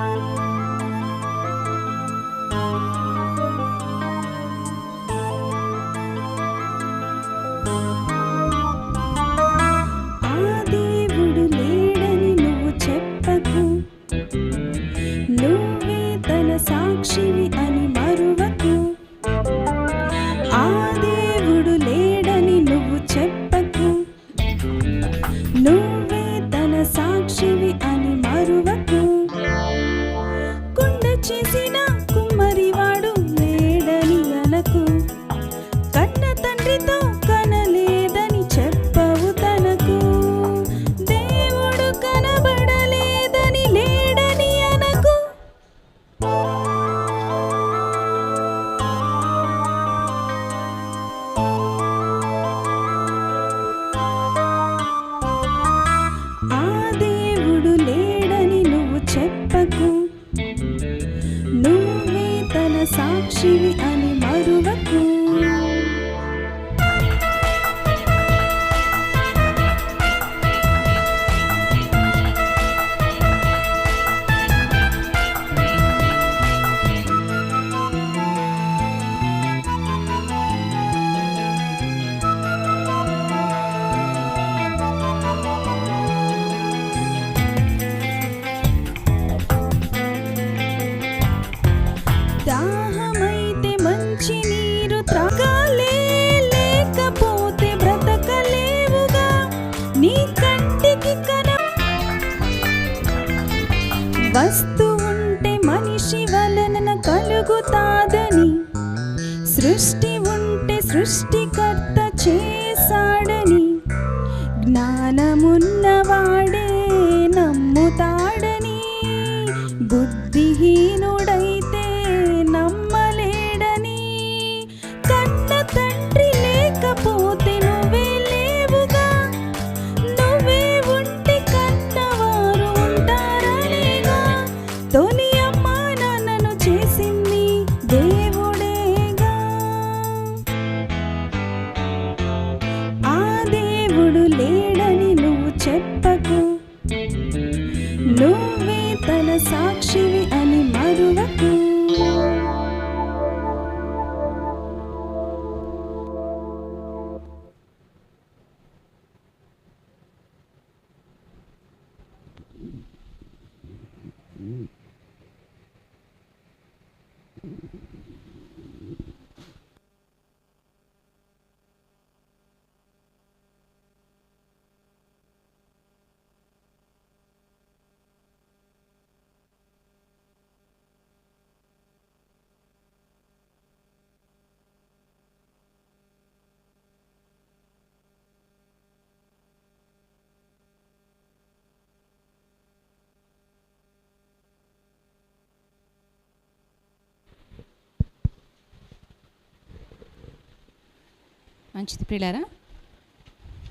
ఆ వస్తు ఉంటే మనిషి వలన కలుగుతాదని. సృష్టి ఉంటే సృష్టి మంచిది ప్రియులారా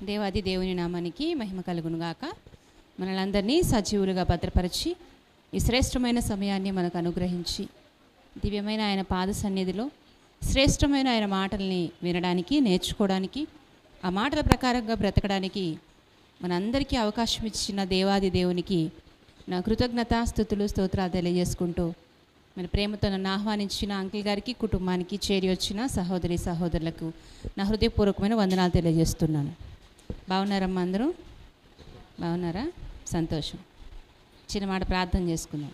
దేవాది దేవుని నామానికి మహిమ కలుగునుగాక. మనలందరినీ సజీవులుగా భద్రపరిచి ఈ శ్రేష్టమైన సమయాన్ని మనకు అనుగ్రహించి దివ్యమైన ఆయన పాద సన్నిధిలో శ్రేష్టమైన ఆయన మాటల్ని వినడానికి నేర్చుకోవడానికి ఆ మాటల ప్రకారంగా బ్రతకడానికి మనందరికీ అవకాశం ఇచ్చిన దేవాది దేవునికి నా కృతజ్ఞత స్థుతులు స్తోత్రాలు తెలియజేసుకుంటూ మన ప్రేమతో నన్ను ఆహ్వానించిన అంకిల్ గారికి కుటుంబానికి చేరి వచ్చిన సహోదరి సహోదరులకు నా హృదయపూర్వకమైన వందనాలు తెలియజేస్తున్నాను. బాగున్నారమ్మా అందరూ? బాగున్నారా? సంతోషం. చిన్న మాట ప్రార్థన చేసుకుందాం.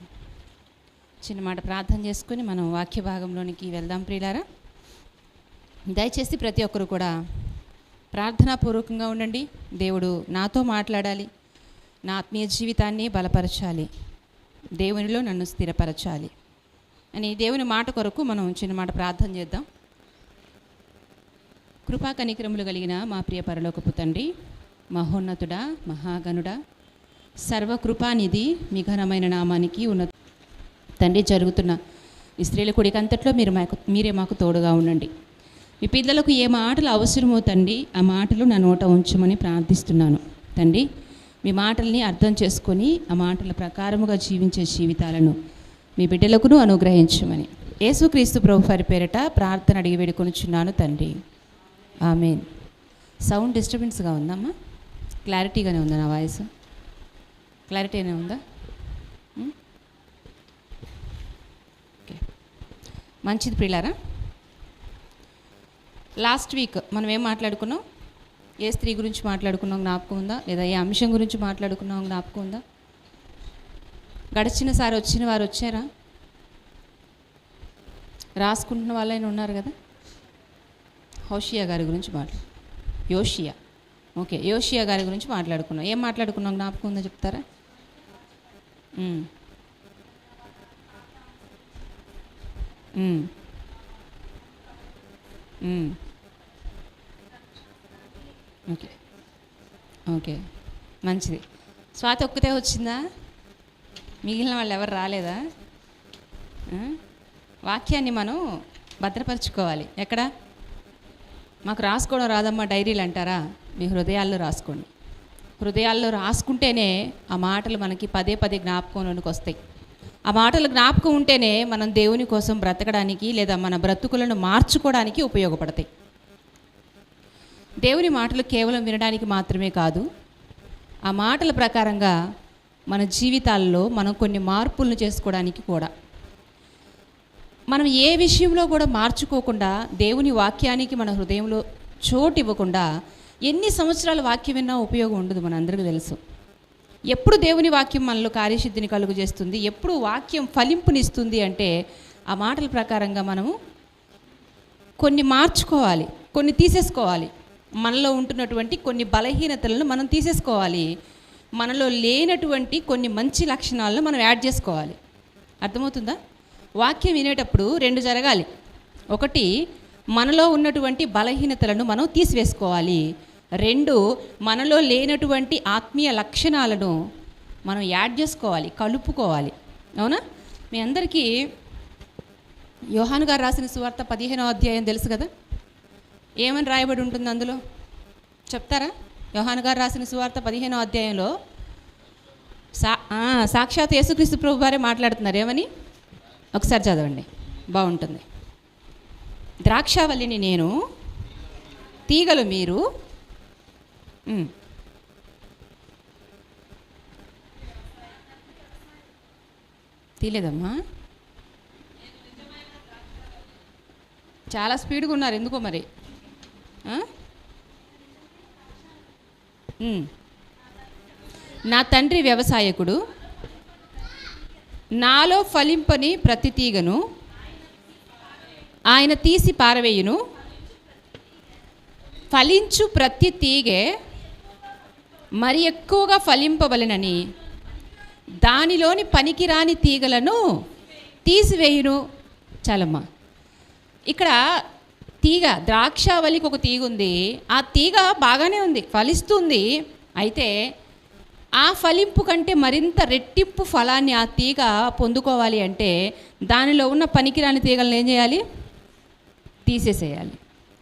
చిన్న మాట ప్రార్థన చేసుకుని మనం వాక్య భాగంలోనికి వెళ్దాం ప్రియులారా. దయచేసి ప్రతి ఒక్కరు కూడా ప్రార్థనాపూర్వకంగా ఉండండి. దేవుడు నాతో మాట్లాడాలి. నా ఆత్మీయ జీవితాన్ని బలపరచాలి. దేవునిలో నన్ను స్థిరపరచాలి. అని దేవుని మాట కొరకు మనం చిన్న మాట ప్రార్థన చేద్దాం. కృపా కనిక్రములు కలిగిన మా ప్రియ పరలోకపు తండ్రి మహోన్నతుడా మహాగణుడా సర్వకృపానిధి మీ ఘనమైన నామానికి ఉన్న తండ్రి జరుగుతున్న ఇస్త్రీల స్త్రీల కుడికంతట్లో మీరు మాకు మీరే మాకు తోడుగా ఉండండి. మీ పిల్లలకు ఏ మాటలు అవసరమో తండ్రి ఆ మాటలు నా నోట ఉంచమని ప్రార్థిస్తున్నాను. తండ్రి మీ మాటల్ని అర్థం చేసుకొని ఆ మాటల ప్రకారముగా జీవించే జీవితాలను మీ బిడ్డలకును అనుగ్రహించమని. యేసుక్రీస్తు ప్రభు వారి పేరిట ప్రార్థన అడిగి వేడుకొనిచున్నాను తండ్రి. ఆమె సౌండ్ డిస్టర్బెన్స్గా ఉందమ్మా? క్లారిటీగానే ఉందా నా వాయిస్? క్లారిటీనే ఉందా? ఓకే. మంచిది ప్రిలారా లాస్ట్ వీక్ మనం ఏం మాట్లాడుకున్నాం? ఏ స్త్రీ గురించి మాట్లాడుకున్నాం? జ్ఞాపకం ఉందా? లేదా ఏ అంశం గురించి మాట్లాడుకున్నాం? జ్ఞాపకం ఉందా? గడిచిన సారి వచ్చిన వారు వచ్చారా? రాసుకుంటున్న వాళ్ళైనా ఉన్నారు కదా? హౌషియా గారి గురించి మాట్లా యోషియా. ఓకే యోషియా గారి గురించి మాట్లాడుకున్నాం. ఏం మాట్లాడుకున్నాం? జ్ఞాపకం ఉందో చెప్తారా? ఓకే. ఓకే. మంచిది. స్వాతి ఒక్కతే వచ్చిందా? మిగిలిన వాళ్ళు ఎవరు రాలేదా? వాక్యాన్ని మనం భద్రపరచుకోవాలి. ఎక్కడ? మాకు రాసుకోవడం రాదమ్మా డైరీలు అంటారా? మీ హృదయాల్లో రాసుకోండి. హృదయాల్లో రాసుకుంటేనే ఆ మాటలు మనకి పదే పదే జ్ఞాపకంలోనికి వస్తాయి. ఆ మాటలు జ్ఞాపకం ఉంటేనే మనం దేవుని కోసం బ్రతకడానికి లేదా మన బ్రతుకులను మార్చుకోవడానికి ఉపయోగపడతాయి. దేవుని మాటలు కేవలం వినడానికి మాత్రమే కాదు ఆ మాటల ప్రకారంగా మన జీవితాల్లో మనం కొన్ని మార్పులను చేసుకోవడానికి కూడా. మనం ఏ విషయంలో కూడా మార్చుకోకుండా దేవుని వాక్యానికి మన హృదయంలో చోటు ఇవ్వకుండా ఎన్ని సంవత్సరాల వాక్యం విన్నా ఉపయోగం ఉండదు మనందరికీ తెలుసు. ఎప్పుడు దేవుని వాక్యం మనలో కార్యసిద్ధిని కలుగు చేస్తుంది ఎప్పుడు వాక్యం ఫలింపునిస్తుంది అంటే ఆ మాటల ప్రకారంగా మనము కొన్ని మార్చుకోవాలి కొన్ని తీసేసుకోవాలి. మనలో ఉంటున్నటువంటి కొన్ని బలహీనతలను మనం తీసేసుకోవాలి. మనలో లేనటువంటి కొన్ని మంచి లక్షణాలను మనం యాడ్ చేసుకోవాలి. అర్థమవుతుందా? వాక్యం వినేటప్పుడు రెండు జరగాలి. ఒకటి మనలో ఉన్నటువంటి బలహీనతలను మనం తీసివేసుకోవాలి. రెండు మనలో లేనటువంటి ఆత్మీయ లక్షణాలను మనం యాడ్ చేసుకోవాలి కలుపుకోవాలి. అవునా? మీ అందరికీ యోహాను గారు రాసిన సువార్త పదిహేనో అధ్యాయం తెలుసు కదా? ఏమని రాయబడి ఉంటుంది అందులో? చెప్తారా? యోహాన్ గారు రాసిన సువార్త పదిహేనో అధ్యాయంలో సా సాక్షాత్ యేసుక్రీస్తు ప్రభు వారే మాట్లాడుతున్నారు. ఏమని? ఒకసారి చదవండి. బాగుంటుంది. ద్రాక్షావల్లిని నేను తీగలు మీరు తీలేదమ్మా. చాలా స్పీడ్గా ఉన్నారు. ఎందుకో మరి? నా తండ్రి వ్యవసాయకుడు. నాలో ఫలింపని ప్రతి తీగను. ఆయన తీసి పారవేయును. ఫలించు ప్రతి తీగే మరి ఎక్కువగా ఫలింపవలెనని. దానిలోని పనికిరాని తీగలను తీసివేయును. చాలమ్మా. ఇక్కడ తీగ ద్రాక్షావళికి ఒక తీగ ఉంది. ఆ తీగ బాగానే ఉంది ఫలిస్తుంది. అయితే ఆ ఫలింపు కంటే మరింత రెట్టింపు ఫలాన్ని ఆ తీగ పొందుకోవాలి అంటే దానిలో ఉన్న పనికిరాని తీగలను ఏం చేయాలి? తీసేసేయాలి.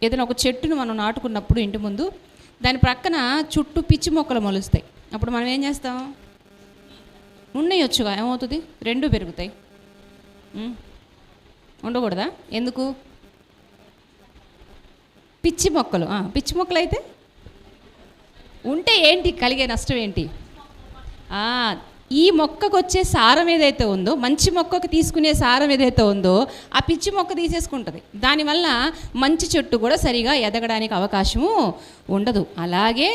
ఏదైనా ఒక చెట్టును మనం నాటుకున్నప్పుడు ఇంటి ముందు దాని ప్రక్కన చుట్టూ పిచ్చి మొక్కలు మొలుస్తాయి. అప్పుడు మనం ఏం చేస్తాం? ఉండయొచ్చుగా ఏమవుతుంది? రెండు పెరుగుతాయి. ఉండకూడదా? ఎందుకు? పిచ్చి మొక్కలు. పిచ్చి మొక్కలు అయితే ఉంటే ఏంటి? కలిగే నష్టం ఏంటి? ఈ మొక్కకు వచ్చే సారం ఏదైతే ఉందో మంచి మొక్కకు తీసుకునే సారం ఏదైతే ఉందో ఆ పిచ్చి మొక్క తీసేసుకుంటుంది. దానివల్ల మంచి చెట్టు కూడా సరిగా ఎదగడానికి అవకాశము ఉండదు. అలాగే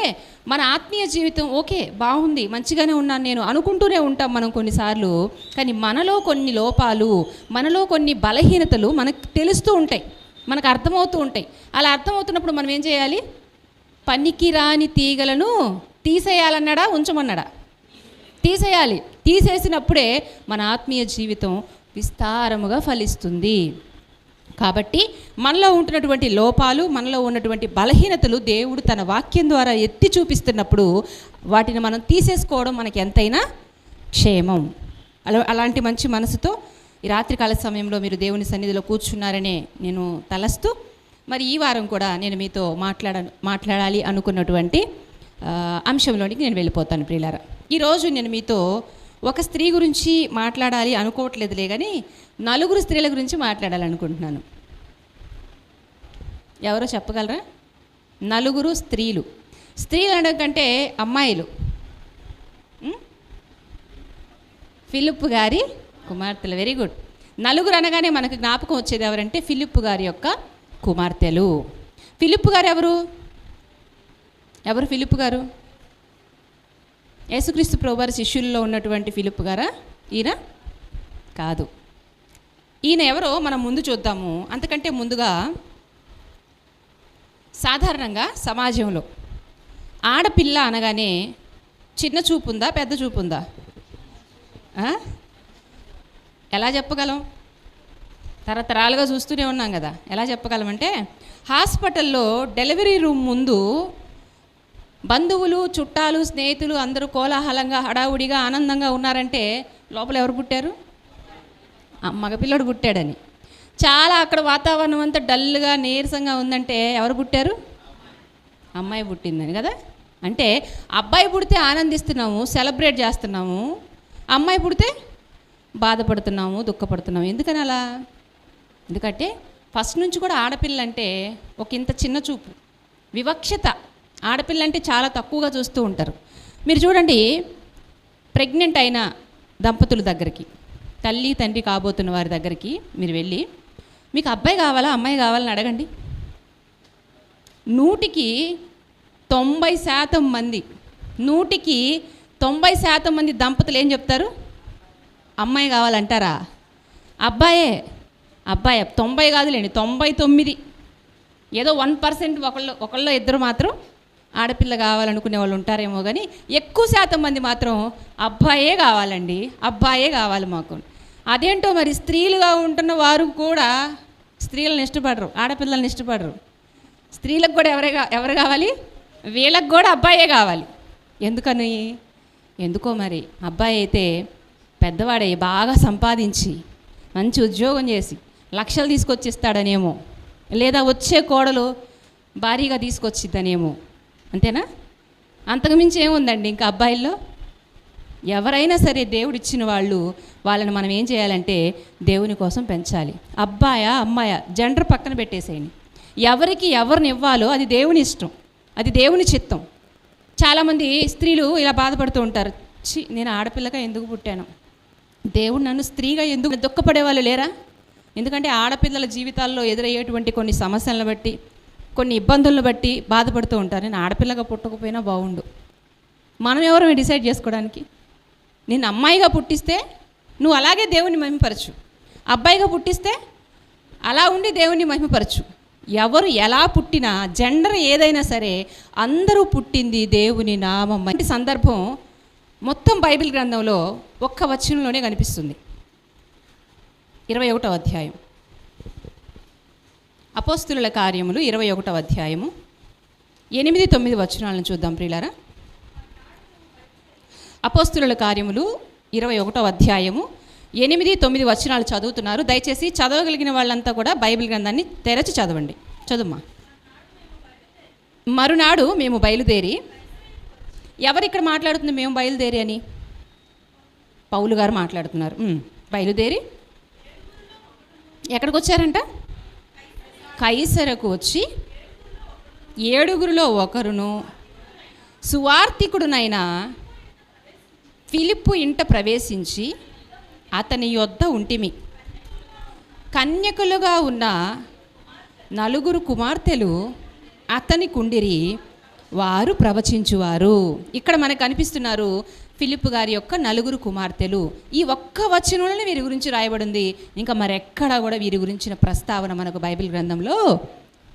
మన ఆత్మీయ జీవితం ఓకే బాగుంది మంచిగానే ఉన్నాను నేను అనుకుంటూనే ఉంటాం మనం కొన్నిసార్లు కానీ మనలో కొన్ని లోపాలు మనలో కొన్ని బలహీనతలు మనకు తెలుస్తూ ఉంటాయి. మనకు అర్థమవుతూ ఉంటాయి. అలా అర్థమవుతున్నప్పుడు మనం ఏం చేయాలి? పనికిరాని తీగలను తీసేయాలన్నాడా? ఉంచమన్నాడా? తీసేయాలి. తీసేసినప్పుడే మన ఆత్మీయ జీవితం విస్తారముగా ఫలిస్తుంది. కాబట్టి మనలో ఉంటున్నటువంటి లోపాలు మనలో ఉన్నటువంటి బలహీనతలు దేవుడు తన వాక్యం ద్వారా ఎత్తి చూపిస్తున్నప్పుడు వాటిని మనం తీసేసుకోవడం మనకి ఎంతైనా క్షేమం. అలా అలాంటి మంచి మనసుతో ఈ రాత్రికాల సమయంలో మీరు దేవుని సన్నిధిలో కూర్చున్నారనే నేను తలస్తూ మరి ఈ వారం కూడా నేను మీతో మాట్లాడ మాట్లాడాలి అనుకున్నటువంటి అంశంలోనికి నేను వెళ్ళిపోతాను ప్రియులారా. ఈరోజు నేను మీతో ఒక స్త్రీ గురించి మాట్లాడాలి అనుకోవట్లేదులే కానీ నలుగురు స్త్రీల గురించి మాట్లాడాలనుకుంటున్నాను. ఎవరో చెప్పగలరా? నలుగురు స్త్రీలు. స్త్రీలు అనడం కంటే అమ్మాయిలు. ఫిలిప్ గారి కుమార్తెలు. వెరీ గుడ్ నలుగురు అనగానే మనకు జ్ఞాపకం వచ్చేది ఎవరంటే ఫిలిప్ గారి యొక్క కుమార్తెలు. ఫిలిప్ గారు ఎవరు? ఎవరు ఫిలిప్ గారు? యేసుక్రీస్తు ప్రభువారి శిష్యుల్లో ఉన్నటువంటి ఫిలిప్ గారా? ఈయన? కాదు. ఈయన ఎవరో మనం ముందు చూద్దాము. అంతకంటే ముందుగా సాధారణంగా సమాజంలో ఆడపిల్ల అనగానే చిన్న చూపు ఉందా పెద్ద చూపు ఉందా ఆ? ఎలా చెప్పగలం? తరతరాలుగా చూస్తూనే ఉన్నాం కదా. ఎలా చెప్పగలమంటే హాస్పిటల్లో డెలివరీ రూమ్ ముందు బంధువులు చుట్టాలు స్నేహితులు అందరూ కోలాహలంగా హడావుడిగా ఆనందంగా ఉన్నారంటే లోపల ఎవరు పుట్టారు? ఆ మగపిల్లడు పుట్టాడని. చాలా అక్కడ వాతావరణం అంతా డల్గా నీరసంగా ఉందంటే ఎవరు పుట్టారు? అమ్మాయి పుట్టిందని కదా. అంటే అబ్బాయి పుడితే ఆనందిస్తున్నాము సెలబ్రేట్ చేస్తున్నాము. అమ్మాయి పుడితే బాధపడుతున్నాము దుఃఖపడుతున్నాము. ఎందుకని అలా? ఎందుకంటే ఫస్ట్ నుంచి కూడా ఆడపిల్ల అంటే ఒక ఇంత చిన్న చూపు. వివక్షత. ఆడపిల్ల అంటే చాలా తక్కువగా చూస్తూ ఉంటారు. మీరు చూడండి ప్రెగ్నెంట్ అయిన దంపతుల దగ్గరికి తల్లి తండ్రి కాబోతున్న వారి దగ్గరికి మీరు వెళ్ళి మీకు అబ్బాయి కావాలా అమ్మాయి కావాలని అడగండి. నూటికి తొంభై శాతం మంది నూటికి తొంభై శాతం మంది దంపతులు ఏం చెప్తారు? అమ్మాయి కావాలంటారా? అబ్బాయే. అబ్బాయి తొంభై కాదులేండి తొంభై తొమ్మిది. ఏదో వన్ పర్సెంట్ ఒకళ్ళు ఒకళ్ళు ఇద్దరు మాత్రం ఆడపిల్ల కావాలనుకునే వాళ్ళు ఉంటారేమో కానీ ఎక్కువ శాతం మంది మాత్రం అబ్బాయే కావాలండి అబ్బాయే కావాలి మాకు. అదేంటో మరి స్త్రీలుగా ఉంటున్న వారు కూడా స్త్రీలను ఇష్టపడరు ఆడపిల్లల్ని ఇష్టపడరు. స్త్రీలకు కూడా ఎవరే ఎవరు కావాలి? వీళ్ళకు కూడా అబ్బాయే కావాలి. ఎందుకని? ఎందుకో మరి? అబ్బాయి అయితే పెద్దవాడై బాగా సంపాదించి మంచి ఉద్యోగం చేసి లక్షలు తీసుకొచ్చిస్తాడనేమో. లేదా వచ్చే కోడలు భారీగా తీసుకొచ్చిద్దనేమో. అంతేనా? అంతకుమించి ఏముందండి ఇంకా అబ్బాయిల్లో? ఎవరైనా సరే దేవుడిచ్చిన వాళ్ళు వాళ్ళని మనం ఏం చేయాలంటే దేవుని కోసం పెంచాలి. అబ్బాయా అమ్మాయా జెండర్ పక్కన పెట్టేసేయండి. ఎవరికి ఎవరిని ఇవ్వాలో అది దేవుని ఇష్టం. అది దేవుని చిత్తం. చాలామంది స్త్రీలు ఇలా బాధపడుతూ ఉంటారు. చి నేను ఆడపిల్లగా ఎందుకు పుట్టాను? దేవుడు నన్ను స్త్రీగా ఎందుకు దుఃఖపడే వాళ్ళు లేరా? ఎందుకంటే ఆడపిల్లల జీవితాల్లో ఎదురయ్యేటువంటి కొన్ని సమస్యలను బట్టి కొన్ని ఇబ్బందులను బట్టి బాధపడుతూ ఉంటారు. నేను ఆడపిల్లగా పుట్టకపోయినా బాగుండు. మనం ఎవరు డిసైడ్ చేసుకోవడానికి? నేను అమ్మాయిగా పుట్టిస్తే నువ్వు అలాగే దేవుని మహిమపరచు. అబ్బాయిగా పుట్టిస్తే అలా ఉండి దేవుని మహిమపరచు. ఎవరు ఎలా పుట్టినా జెండర్ ఏదైనా సరే అందరూ పుట్టింది దేవుని నామం. వంటి సందర్భం మొత్తం బైబిల్ గ్రంథంలో ఒక్క వచనంలోనే కనిపిస్తుంది. ఇరవై ఒకటో అధ్యాయం. అపోస్తుల కార్యములు ఇరవై ఒకటో అధ్యాయము. ఎనిమిది తొమ్మిది వచనాలను చూద్దాం ప్రియులారా. అపోస్తుల కార్యములు ఇరవై ఒకటో అధ్యాయము. ఎనిమిది తొమ్మిది వచనాలు చదువుతున్నారు. దయచేసి చదవగలిగిన వాళ్ళంతా కూడా బైబిల్ గ్రంథాన్ని తెరచి చదవండి. చదువుమా? మరునాడు మేము బయలుదేరి ఎవరు ఇక్కడ మాట్లాడుతుంది? మేము బయలుదేరి అని. పౌలు గారు మాట్లాడుతున్నారు. బయలుదేరి. ఎక్కడికి వచ్చారంట? కైసరకు వచ్చి ఏడుగురిలో ఒకరును సువార్థికుడునైన ఫిలిప్పు ఇంట ప్రవేశించి అతని యొద్ద ఉంటిమి. కన్యకులుగా ఉన్న నలుగురు కుమార్తెలు అతని కుండిరి వారు ప్రవచించువారు. ఇక్కడ మనకు కనిపిస్తున్నారు ఫిలిప్ గారి యొక్క నలుగురు కుమార్తెలు. ఈ ఒక్క వచనంలోనే వీరి గురించి రాయబడింది. ఇంకా మరెక్కడా కూడా వీరి గురించిన ప్రస్తావన మనకు బైబిల్ గ్రంథంలో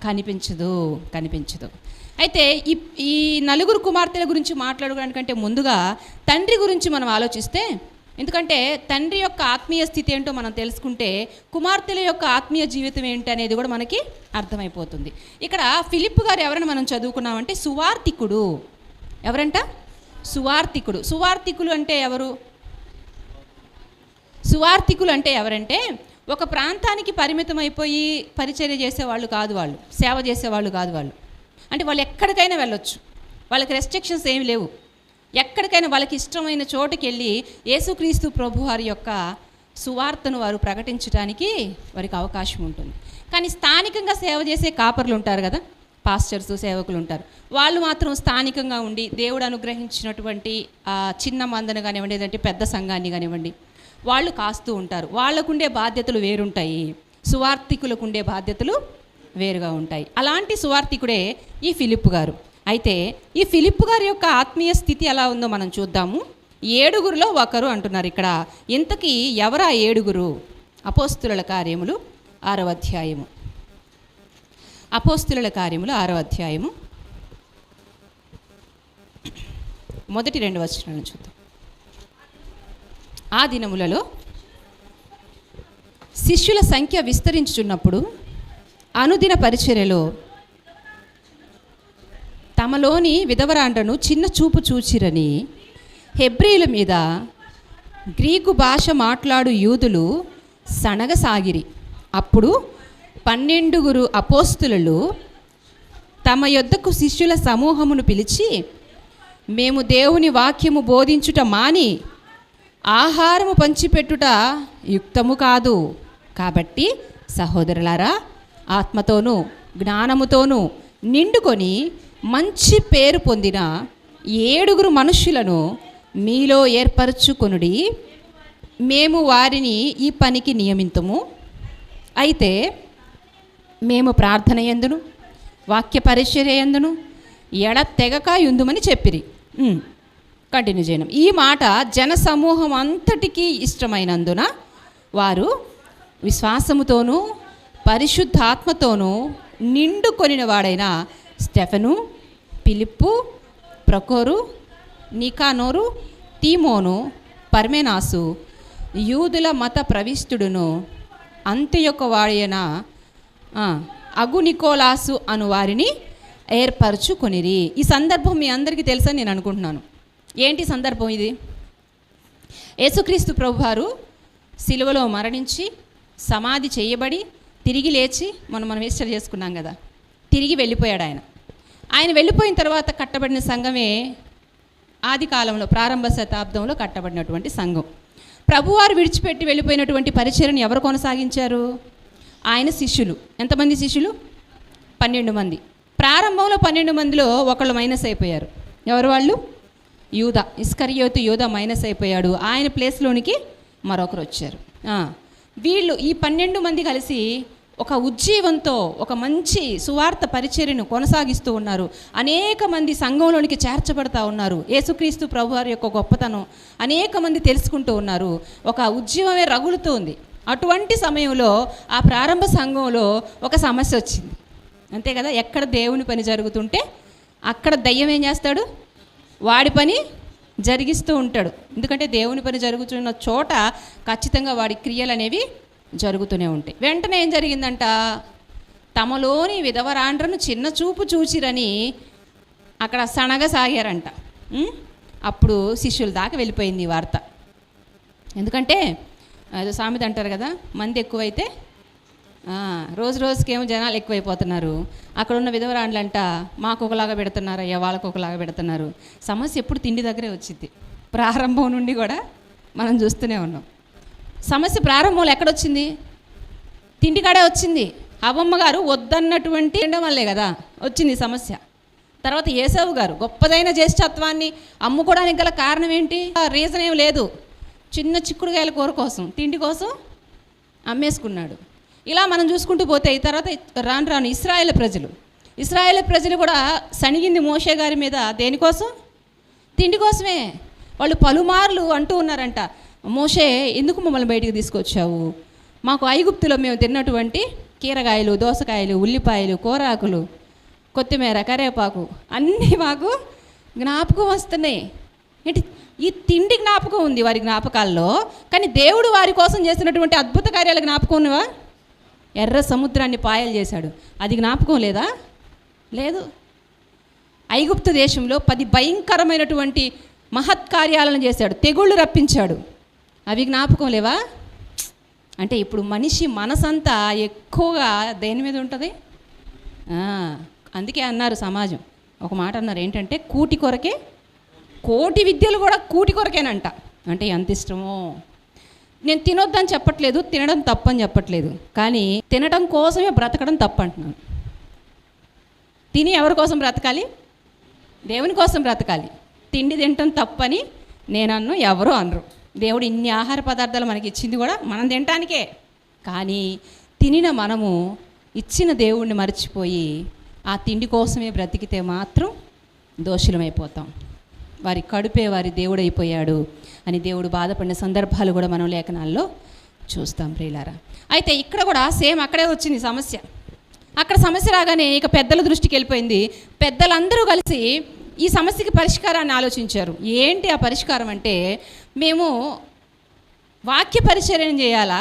కనిపించదు కనిపించదు. అయితే ఈ ఈ నలుగురు కుమార్తెల గురించి మాట్లాడుకోవడానికంటే ముందుగా తండ్రి గురించి మనం ఆలోచిస్తే ఎందుకంటే తండ్రి యొక్క ఆత్మీయ స్థితి ఏంటో మనం తెలుసుకుంటే కుమార్తెల యొక్క ఆత్మీయ జీవితం ఏంటి అనేది కూడా మనకి అర్థమైపోతుంది. ఇక్కడ ఫిలిప్ గారు ఎవరైనా మనం చదువుకున్నామంటే సువార్తికుడు ఎవరంట? సువార్తికుడు సువార్తికులు అంటే ఎవరు? సువార్తికులు అంటే ఎవరంటే ఒక ప్రాంతానికి పరిమితం అయిపోయి పరిచర్య చేసేవాళ్ళు కాదు వాళ్ళు. సేవ చేసేవాళ్ళు కాదు వాళ్ళు. అంటే వాళ్ళు ఎక్కడికైనా వెళ్ళొచ్చు. వాళ్ళకి రెస్ట్రిక్షన్స్ ఏమి లేవు. ఎక్కడికైనా వాళ్ళకి ఇష్టమైన చోటుకి వెళ్ళి యేసుక్రీస్తు ప్రభు వారి యొక్క సువార్తను వారు ప్రకటించడానికి వారికి అవకాశం ఉంటుంది. కానీ స్థానికంగా సేవ చేసే కాపర్లు ఉంటారు కదా పాస్టర్స్ సేవకులు ఉంటారు. వాళ్ళు మాత్రం స్థానికంగా ఉండి దేవుడు అనుగ్రహించినటువంటి చిన్న మందను కానివ్వండి లేదంటే పెద్ద సంఘాన్ని కానివ్వండి వాళ్ళు కాస్తూ ఉంటారు. వాళ్ళకుండే బాధ్యతలు వేరుంటాయి. సువార్థికులకు ఉండే బాధ్యతలు వేరుగా ఉంటాయి. అలాంటి సువార్థికుడే ఈ ఫిలిప్ గారు. అయితే ఈ ఫిలిప్ గారి యొక్క ఆత్మీయ స్థితి ఎలా ఉందో మనం చూద్దాము. ఏడుగురులో ఒకరు అంటున్నారు ఇక్కడ. ఇంతకీ ఎవరా ఏడుగురు? అపోస్తుల కార్యములు ఆరవ అధ్యాయము. అపోస్తుల కార్యములు ఆరవ అధ్యాయము. మొదటి రెండు వచనాలను చూద్దాం. ఆ దినములలో శిష్యుల సంఖ్య విస్తరించుచున్నప్పుడు అనుదిన పరిచర్యలో తమలోని విధవరాండ్రను చిన్న చూపు చూచిరని హెబ్రీల మీద గ్రీకు భాష మాట్లాడు యూదులు సనగసాగిరి అప్పుడు పన్నెండుగురు అపోస్తులు తమ యొద్దకు శిష్యుల సమూహమును పిలిచి మేము దేవుని వాక్యము బోధించుట మాని ఆహారము పంచిపెట్టుట యుక్తము కాదు. కాబట్టి సహోదరులారా ఆత్మతోనూ జ్ఞానముతోనూ నిండుకొని మంచి పేరు పొందిన ఏడుగురు మనుషులను మీలో ఏర్పరచుకొనుడి. మేము వారిని ఈ పనికి నియమితము. అయితే మేము ప్రార్థన ఎందును? వాక్య పరిచర్య ఎందును? ఎడ తెగక యుందుమని చెప్పిరి. కంటిన్యూ చేయడం ఈ మాట జన సమూహం అంతటికీ ఇష్టమైనందున వారు విశ్వాసముతోనూ పరిశుద్ధాత్మతోనూ నిండుకొనిన వాడైన స్టెఫెను పిలిప్పు ప్రకోరు నికానోరు తీమోను పర్మెనాసు యూదుల మత ప్రవిష్టుడును అంత్యొక్క వాడైన అగునికోలాసు అగు నికోలాసు అను వారిని ఏర్పరచుకొనిరి. ఈ సందర్భం మీ అందరికీ తెలుసని నేను అనుకుంటున్నాను. ఏంటి సందర్భం ఇది? యేసుక్రీస్తు ప్రభువారు సిలువలో మరణించి సమాధి చేయబడి తిరిగి లేచి మనం మనం ఈస్టర్ చేసుకున్నాం కదా. తిరిగి వెళ్ళిపోయాడు ఆయన. ఆయన వెళ్ళిపోయిన తర్వాత కట్టబడిన సంఘమే ఆది కాలంలో ప్రారంభ శతాబ్దంలో కట్టబడినటువంటి సంఘం. ప్రభువారు విడిచిపెట్టి వెళ్ళిపోయినటువంటి పరిచయను ఎవరు కొనసాగించారు? ఆయన శిష్యులు. ఎంతమంది శిష్యులు? పన్నెండు మంది. ప్రారంభంలో పన్నెండు మందిలో ఒకళ్ళు మైనస్ అయిపోయారు. ఎవరు వాళ్ళు? యూద. ఇస్కరియోతు యూద మైనస్ అయిపోయాడు. ఆయన ప్లేస్లోనికి మరొకరు వచ్చారు. వీళ్ళు ఈ పన్నెండు మంది కలిసి ఒక ఉజ్జీవంతో ఒక మంచి సువార్త పరిచర్యను కొనసాగిస్తూ ఉన్నారు. అనేక మంది సంఘంలోనికి చేర్చబడతా ఉన్నారు. యేసుక్రీస్తు ప్రభువారి యొక్క గొప్పతనం అనేక మంది తెలుసుకుంటూ ఉన్నారు. ఒక ఉజ్జీవమే రగులుతోంది. అటువంటి సమయంలో ఆ ప్రారంభ సంఘంలో ఒక సమస్య వచ్చింది. అంతే కదా? ఎక్కడ దేవుని పని జరుగుతుంటే అక్కడ దయ్యం ఏం చేస్తాడు? వాడి పని జరిగిస్తూ ఉంటాడు. ఎందుకంటే దేవుని పని జరుగుతున్న చోట ఖచ్చితంగా వాడి క్రియలు అనేవి జరుగుతూనే ఉంటాయి. వెంటనే ఏం జరిగిందంట? తమలోని విధవరాండ్రను చిన్న చూపు చూచిరని అక్కడ సనగసాగారంట అప్పుడు శిష్యుల దాకా వెళ్ళిపోయింది ఈ వార్త. ఎందుకంటే ఏదో సామెత అంటారు కదా మంది ఎక్కువైతే రోజు రోజుకేమో జనాలు ఎక్కువైపోతున్నారు. అక్కడ ఉన్న విధవరాండ్లంట మాకు ఒకలాగా పెడుతున్నారు అయ్యా వాళ్ళకు ఒకలాగా పెడుతున్నారు. సమస్య ఎప్పుడు తిండి దగ్గరే వచ్చింది ప్రారంభం నుండి కూడా మనం చూస్తూనే ఉన్నాం. సమస్య ప్రారంభంలో ఎక్కడొచ్చింది? తిండికాడే వచ్చింది. అవమ్మ గారు వద్దన్నటువంటి ఉండడం వల్లే కదా వచ్చింది సమస్య. తర్వాత యేసవు గారు గొప్పదైన జ్యేష్ఠత్వాన్ని అమ్ముకోవడానికి గల కారణం ఏంటి? రీజన్ ఏం లేదు. చిన్న చిక్కుడుకాయల కూర కోసం తిండి కోసం అమ్మేసుకున్నాడు. ఇలా మనం చూసుకుంటూ పోతే ఈ తర్వాత రాను రాను ఇస్రాయేల్ ప్రజలు. ఇస్రాయేల్ ప్రజలు కూడా సణిగింది మోషే గారి మీద దేనికోసం? తిండి కోసమే. వాళ్ళు పలుమార్లు అంటూ ఉన్నారంట. మోషే ఎందుకు మమ్మల్ని బయటికి తీసుకొచ్చావు? మాకు ఐగుప్తులో మేము తిన్నటువంటి కీరగాయలు దోసకాయలు ఉల్లిపాయలు కూరాకులు కొత్తిమీర కరివేపాకు అన్నీ మాకు జ్ఞాపకం వస్తున్నాయి. ఏంటి? ఈ తిండి జ్ఞాపకం ఉంది వారి జ్ఞాపకాల్లో కానీ దేవుడు వారి కోసం చేసినటువంటి అద్భుత కార్యాల జ్ఞాపకం ఉన్నవా? ఎర్ర సముద్రాన్ని పాయలు చేశాడు. అది జ్ఞాపకం లేదా? లేదు. ఐగుప్తు దేశంలో పది భయంకరమైనటువంటి మహత్కార్యాలను చేశాడు. తెగుళ్ళు రప్పించాడు. అవి జ్ఞాపకం లేవా? అంటే ఇప్పుడు మనిషి మనసంతా ఎక్కువగా దేని మీద ఉంటుంది? అందుకే అన్నారు సమాజం. ఒక మాట అన్నారు ఏంటంటే కూటి కొరకే కోటి విద్యలు కూడా కూటి కొరకేనంట. అంటే ఎంత ఇష్టమో. నేను తినొద్దని చెప్పట్లేదు తినడం తప్పని చెప్పట్లేదు. కానీ తినడం కోసమే బ్రతకడం తప్పు అంటున్నాను తిని ఎవరి కోసం బ్రతకాలి? దేవుని కోసం బ్రతకాలి. తిండి తినటం తప్పని నేను అన్ను ఎవరు అనరు. దేవుడు ఇన్ని ఆహార పదార్థాలు మనకి ఇచ్చింది కూడా మనం తినటానికే. కానీ తినిన మనము ఇచ్చిన దేవుణ్ణి మర్చిపోయి ఆ తిండి కోసమే బ్రతికితే మాత్రం దోషులమైపోతాం. వారి కడుపే వారి దేవుడైపోయాడు అని దేవుడు బాధపడిన సందర్భాలు కూడా మనం లేఖనాల్లో చూస్తాం ప్రియులారా. అయితే ఇక్కడ కూడా సేమ్ అక్కడే వచ్చింది సమస్య. అక్కడ సమస్య రాగానే ఇక పెద్దల దృష్టికి వెళ్ళిపోయింది. పెద్దలందరూ కలిసి ఈ సమస్యకి పరిష్కారాన్ని ఆలోచించారు. ఏంటి ఆ పరిష్కారం అంటే మేము వాక్య పరిచర్యం చేయాలా?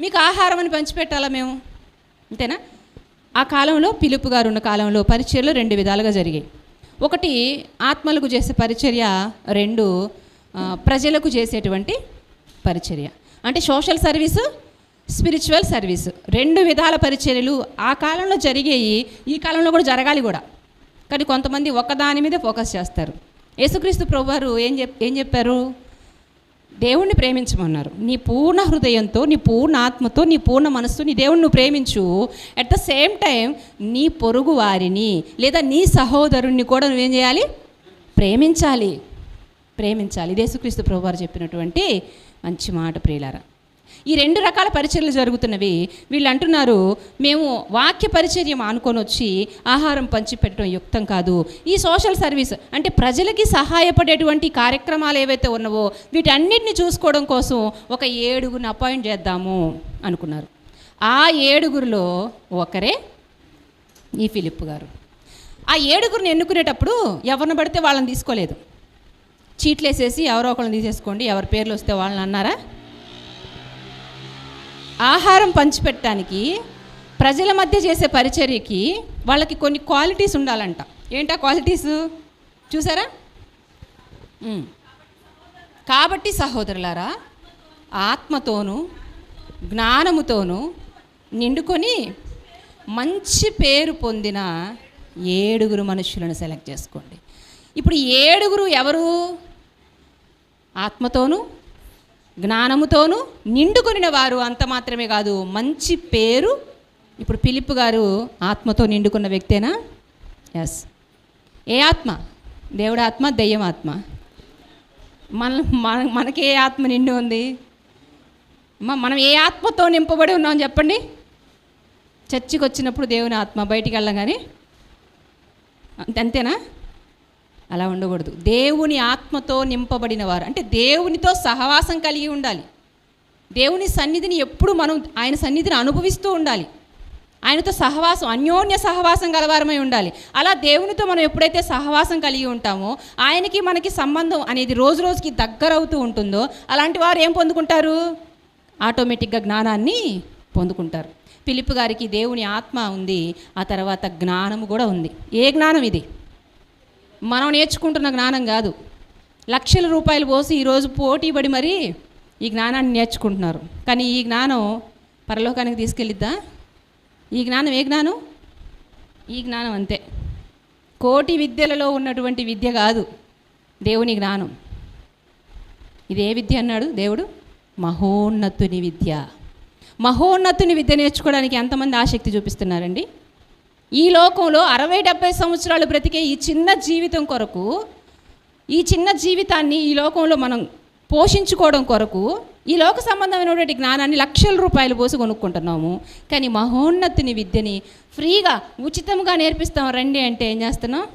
మీకు ఆహారం అని పంచిపెట్టాలా మేము? అంతేనా? ఆ కాలంలో పిలుపు గారు ఉన్న కాలంలో పరిచర్లు రెండు విధాలుగా జరిగాయి. ఒకటి ఆత్మలకు చేసే పరిచర్య. రెండు ప్రజలకు చేసేటువంటి పరిచర్య. అంటే సోషల్ సర్వీసు స్పిరిచువల్ సర్వీసు. రెండు విధాల పరిచర్యలు ఆ కాలంలో జరిగాయి ఈ కాలంలో కూడా జరగాలి కూడా. కానీ కొంతమంది ఒకదాని మీద ఫోకస్ చేస్తారు. యేసుక్రీస్తు ప్రభువారు ఏం చెప్ ఏం చెప్పారు? దేవుణ్ణి ప్రేమించమన్నారు. నీ పూర్ణ హృదయంతో నీ పూర్ణ ఆత్మతో నీ పూర్ణ మనస్సు నీ దేవుణ్ణి నువ్వు ప్రేమించు. అట్ ద సేమ్ టైం నీ పొరుగు వారిని లేదా నీ సహోదరుణ్ణి కూడా నువ్వేం చేయాలి? ప్రేమించాలి. ప్రేమించాలి. దేశక్రీస్తు యేసుక్రీస్తు ప్రభువారు చెప్పినటువంటి మంచి మాట ప్రియులారా. ఈ రెండు రకాల పరిచర్లు జరుగుతున్నవి. వీళ్ళు అంటున్నారు మేము వాక్య పరిచర్య ఆనుకొని వచ్చి ఆహారం పంచిపెట్టడం యుక్తం కాదు. ఈ సోషల్ సర్వీస్ అంటే ప్రజలకి సహాయపడేటువంటి కార్యక్రమాలు ఏవైతే ఉన్నావో వీటన్నిటిని చూసుకోవడం కోసం ఒక ఏడుగురిని అపాయింట్ చేద్దాము అనుకున్నారు. ఆ ఏడుగురిలో ఒకరే ఈ ఫిలిప్ గారు. ఆ ఏడుగురిని ఎన్నుకునేటప్పుడు ఎవరిని పడితే వాళ్ళని తీసుకోలేదు. చీట్లు వేసేసి ఎవరో ఒకళ్ళని తీసేసుకోండి ఎవరి పేర్లు వస్తే వాళ్ళని అన్నారా? ఆహారం పంచిపెట్టడానికి ప్రజల మధ్య చేసే పరిచర్యకి వాళ్ళకి కొన్ని క్వాలిటీస్ ఉండాలంట. ఏంటా క్వాలిటీస్ చూసారా? కాబట్టి సహోదరులారా ఆత్మతోనూ జ్ఞానముతోనూ నిండుకొని మంచి పేరు పొందిన ఏడుగురు మనుషులను సెలెక్ట్ చేసుకోండి. ఇప్పుడు ఏడుగురు ఎవరు? ఆత్మతోనూ జ్ఞానముతోనూ నిండుకొనిన వారు అంత మాత్రమే కాదు. మంచి పేరు. ఇప్పుడు పిలిప్ గారు ఆత్మతో నిండుకున్న వ్యక్తేనా? ఎస్ ఏ ఆత్మ? దేవుడి ఆత్మ దెయ్యం ఆత్మ. మన మన మనకి ఏ ఆత్మ నిండి ఉంది? మనం ఏ ఆత్మతో నింపబడి ఉన్నాం చెప్పండి? చర్చికి వచ్చినప్పుడు దేవుని ఆత్మ బయటికి వెళ్ళగానే అంతే- అంతేనా? అలా ఉండకూడదు. దేవుని ఆత్మతో నింపబడిన వారు అంటే దేవునితో సహవాసం కలిగి ఉండాలి. దేవుని సన్నిధిని ఎప్పుడు మనం ఆయన సన్నిధిని అనుభవిస్తూ ఉండాలి. ఆయనతో సహవాసం అన్యోన్య సహవాసం గలవారమై ఉండాలి. అలా దేవునితో మనం ఎప్పుడైతే సహవాసం కలిగి ఉంటామో ఆయనకి మనకి సంబంధం అనేది రోజు రోజుకి దగ్గర అవుతూ ఉంటుందో అలాంటి వారు ఏం పొందుకుంటారు? ఆటోమేటిక్గా జ్ఞానాన్ని పొందుకుంటారు. పిలుపు గారికి దేవుని ఆత్మ ఉంది ఆ తర్వాత జ్ఞానము కూడా ఉంది. ఏ జ్ఞానం ఇది? మనం నేర్చుకుంటున్న జ్ఞానం కాదు. లక్షల రూపాయలు పోసి ఈరోజు పోటీ పడి మరీ ఈ జ్ఞానాన్ని నేర్చుకుంటున్నారు. కానీ ఈ జ్ఞానం పరలోకానికి తీసుకెళ్ళిద్దా? ఈ జ్ఞానం ఏ జ్ఞానం? ఈ జ్ఞానం అంతే. కోటి విద్యలలో ఉన్నటువంటి విద్య కాదు దేవుని జ్ఞానం. ఇది ఏ విద్య అన్నాడు దేవుడు? మహోన్నతుని విద్య. మహోన్నతుని విద్య నేర్చుకోవడానికి ఎంతమంది ఆసక్తి చూపిస్తున్నారండి? ఈ లోకంలో అరవై డెబ్బై సంవత్సరాలు బ్రతికే ఈ చిన్న జీవితం కొరకు ఈ చిన్న జీవితాన్ని ఈ లోకంలో మనం పోషించుకోవడం కొరకు ఈ లోక సంబంధమైనటువంటి జ్ఞానాన్ని లక్షల రూపాయలు పోసి కొనుక్కుంటున్నాము. కానీ మహోన్నతుని విద్యని ఫ్రీగా ఉచితంగా నేర్పిస్తాం. రండి అంటే ఏం చేస్తున్నాం?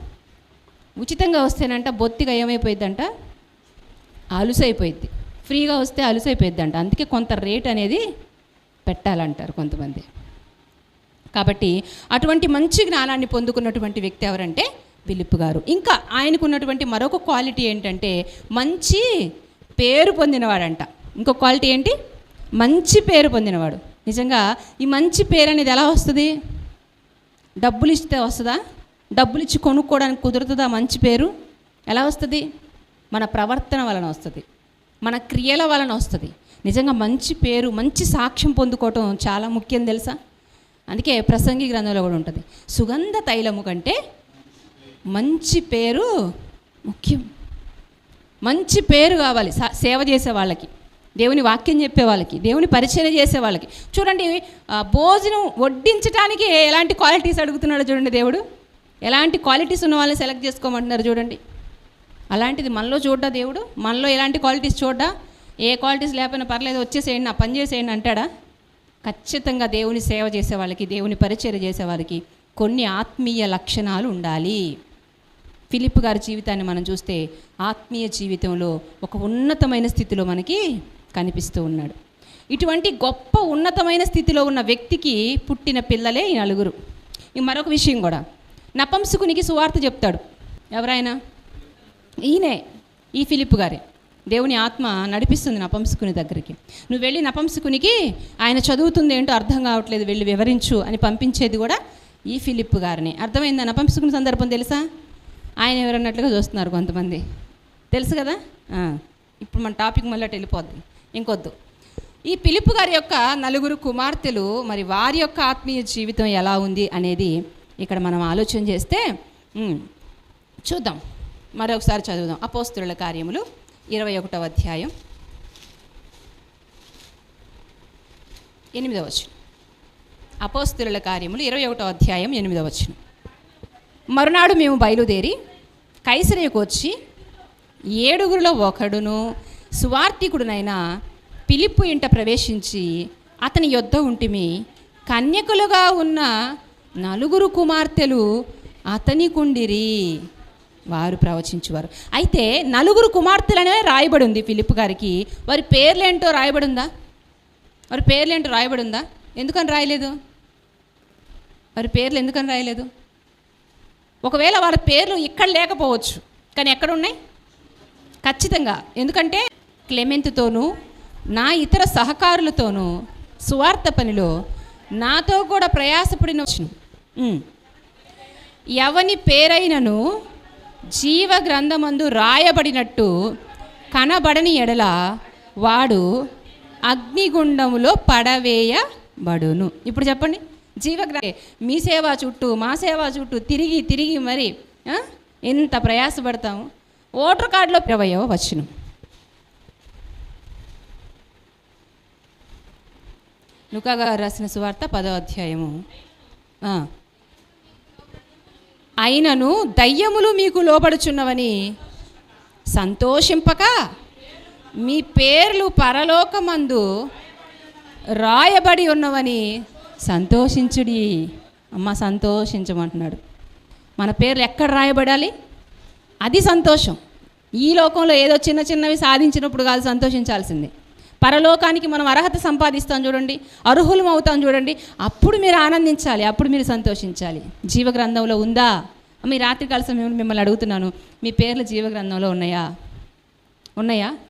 ఉచితంగా వస్తేనంట బొత్తిగా ఏమైపోయిద్దంట? అలుసైపోయిద్ది. ఫ్రీగా వస్తే అలుసైపోయిద్దంట. అందుకే కొంత రేట్ అనేది పెట్టాలంటారు కొంతమంది. కాబట్టి అటువంటి మంచి జ్ఞానాన్ని పొందుకున్నటువంటి వ్యక్తి ఎవరంటే పిలుపు గారు. ఇంకా ఆయనకు ఉన్నటువంటి మరొక క్వాలిటీ ఏంటంటే మంచి పేరు పొందినవాడంట. ఇంకో క్వాలిటీ ఏంటి? మంచి పేరు పొందినవాడు. నిజంగా ఈ మంచి పేరు అనేది ఎలా వస్తుంది? డబ్బులు ఇస్తే వస్తుందా? డబ్బులు ఇచ్చి కొనుక్కోవడానికి కుదురుతుందా మంచి పేరు? ఎలా వస్తుంది? మన ప్రవర్తన వలన వస్తుంది. మన క్రియల వలన వస్తుంది. నిజంగా మంచి పేరు మంచి సాక్ష్యం పొందుకోవటం చాలా ముఖ్యం తెలుసా? అందుకే ప్రసంగి గ్రంథంలో కూడా ఉంటుంది. సుగంధ తైలము కంటే మంచి పేరు ముఖ్యం. మంచి పేరు కావాలి సా- సేవ చేసే వాళ్ళకి దేవుని వాక్యం చెప్పే వాళ్ళకి దేవుని పరిచయం చేసే వాళ్ళకి. చూడండి భోజనం వడ్డించడానికి ఎలాంటి క్వాలిటీస్ అడుగుతున్నాడో చూడండి దేవుడు. ఎలాంటి క్వాలిటీస్ ఉన్న వాళ్ళని సెలెక్ట్ చేసుకోమంటున్నారు చూడండి. అలాంటిది మనలో చూడ్డా దేవుడు? మనలో ఎలాంటి క్వాలిటీస్ చూడ్డా? ఏ క్వాలిటీస్ లేకపోయినా పర్లేదు వచ్చేసేయండి నా పని చేసేయండి అంటాడా? ఖచ్చితంగా దేవుని సేవ చేసే వాళ్ళకి దేవుని పరిచయం చేసే వాళ్ళకి కొన్ని ఆత్మీయ లక్షణాలు ఉండాలి. ఫిలిప్ గారి జీవితాన్ని మనం చూస్తే ఆత్మీయ జీవితంలో ఒక ఉన్నతమైన స్థితిలో మనకి కనిపిస్తూ ఉన్నాడు. ఇటువంటి గొప్ప ఉన్నతమైన స్థితిలో ఉన్న వ్యక్తికి పుట్టిన పిల్లలే ఈ నలుగురు. ఈ మరొక విషయం కూడా. నపంసుకునికి సువార్త చెప్తాడు. ఎవరైనా ఈయనే. ఈ ఫిలిప్ గారే. దేవుని ఆత్మ నడిపిస్తుంది నపంసుకుని దగ్గరికి. నువ్వు వెళ్ళి నపంసుకునికి ఆయన చదువుతుంది ఏంటో అర్థం కావట్లేదు వెళ్ళి వివరించు అని పంపించేది కూడా ఈ ఫిలిప్ గారిని. అర్థమైందా నపంసుకుని సందర్భం తెలుసా? ఆయన ఎవరన్నట్లుగా చూస్తున్నారు కొంతమంది. తెలుసు కదా? ఇప్పుడు మన టాపిక్ మళ్ళీ అటు వెళ్ళిపోద్ది. ఇంకొద్దు. ఈ పిలుపు గారి యొక్క నలుగురు కుమార్తెలు మరి వారి యొక్క ఆత్మీయ జీవితం ఎలా ఉంది అనేది ఇక్కడ మనం ఆలోచన చేస్తే చూద్దాం. మరొకసారి చదువుదాం. అపోస్తుల కార్యములు ఇరవై ఒకటవ అధ్యాయం. ఎనిమిదవ వచనం. అపోస్తుల కార్యములు ఇరవై ఒకటవ అధ్యాయం ఎనిమిదవ వచనం. మరునాడు మేము బయలుదేరి కైసరేకు వచ్చి ఏడుగురిలో ఒకడును సువార్థికుడునైన పిలిప్పు ఇంట ప్రవేశించి అతని యొద్ద ఉంటిమి. కన్యకులుగా ఉన్న నలుగురు కుమార్తెలు అతని కుండిరి. వారు ప్రవచించువారు. అయితే నలుగురు కుమార్తెలనే రాయబడి ఉంది ఫిలిప్ గారికి. వారి పేర్లేంటో రాయబడి ఉందా వారి పేర్లేంటో రాయబడి ఉందా ఎందుకని రాయలేదు? వారి పేర్లు ఎందుకని రాయలేదు? ఒకవేళ వారి పేర్లు ఇక్కడ లేకపోవచ్చు కానీ ఎక్కడ ఉన్నాయి ఖచ్చితంగా. ఎందుకంటే క్లెమెంట్తోనూ నా ఇతర సహకారులతోనూ సువార్త పనిలో నాతో కూడా ప్రయాసపడిన వచ్చిన ఎవని పేరైనను జీవ గ్రంథమందు రాయబడినట్టు కనబడని ఎడల వాడు అగ్నిగుండములో పడవేయబడును. ఇప్పుడు చెప్పండి. జీవగ్రంథ మీ సేవ చుట్టూ మా సేవ చుట్టూ తిరిగి తిరిగి మరి ఎంత ప్రయాసపడతాము? ఓటర్ కార్డులో ఇరవయో వచ్చును లుకా రాసిన సువార్త పదో అధ్యాయము. అయినను దయ్యములు మీకు లోబడుచున్నవని సంతోషింపక మీ పేర్లు పరలోకమందు రాయబడి ఉన్నవని సంతోషించుడి. అమ్మ సంతోషించమంటున్నాడు. మన పేర్లు ఎక్కడ రాయబడాలి? అది సంతోషం. ఈ లోకంలో ఏదో చిన్న చిన్నవి సాధించినప్పుడు కాదు సంతోషించాల్సిందే. పరలోకానికి మనం అర్హత సంపాదిస్తాం చూడండి అర్హులం అవుతాం చూడండి అప్పుడు మీరు ఆనందించాలి అప్పుడు మీరు సంతోషించాలి. జీవగ్రంథంలో ఉందా? మీ రాత్రికాల సమయంలో మిమ్మల్ని అడుగుతున్నాను. మీ పేర్లు జీవగ్రంథంలో ఉన్నాయా? ఉన్నాయా?